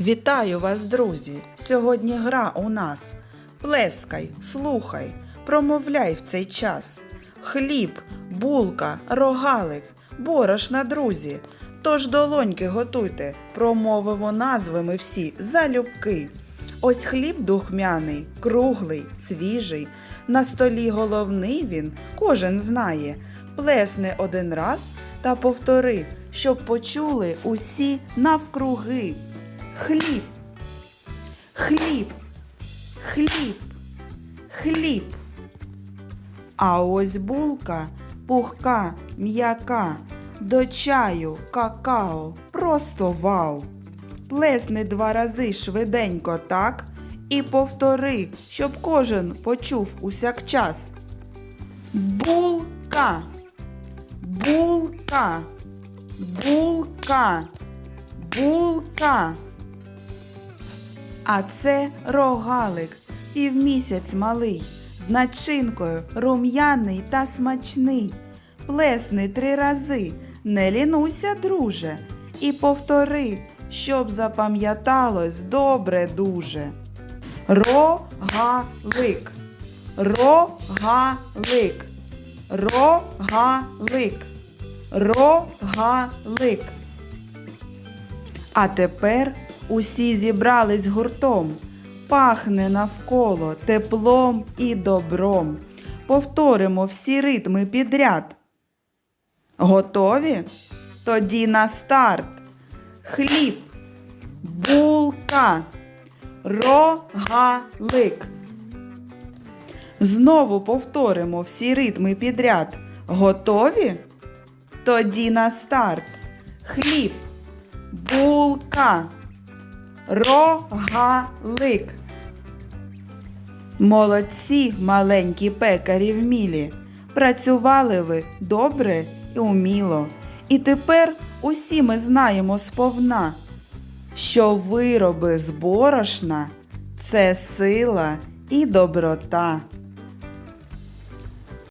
Вітаю вас, друзі! Сьогодні гра у нас. Плескай, слухай, промовляй в цей час. Хліб, булка, рогалик, борошна, друзі. Тож долоньки готуйте, промовимо назви ми всі залюбки. Ось хліб духмяний, круглий, свіжий. На столі головний він, кожен знає. Плесни один раз та повтори, щоб почули усі навкруги. Хліб, хліб, хліб, хліб. А ось булка пухка, м'яка, до чаю, какао, просто вау. Плесни два рази швиденько так? І повтори, щоб кожен почув усякчас. Булка, булка, булка, булка. А це рогалик, півмісяць малий, з начинкою рум'яний та смачний. Плесни три рази, не лінуйся, друже, і повтори, щоб запам'яталось добре дуже. Рогалик, рогалик, рогалик, рогалик. А тепер усі зібрались гуртом. Пахне навколо теплом і добром. Повторимо всі ритми підряд. Готові? Тоді на старт. Хліб, булка, рогалик. Знову повторимо всі ритми підряд. Готові? Тоді на старт. Хліб, булка, рогалик. Молодці, маленькі пекарі вмілі. Працювали ви добре і уміло. І тепер усі ми знаємо сповна, що вироби з борошна це сила і доброта.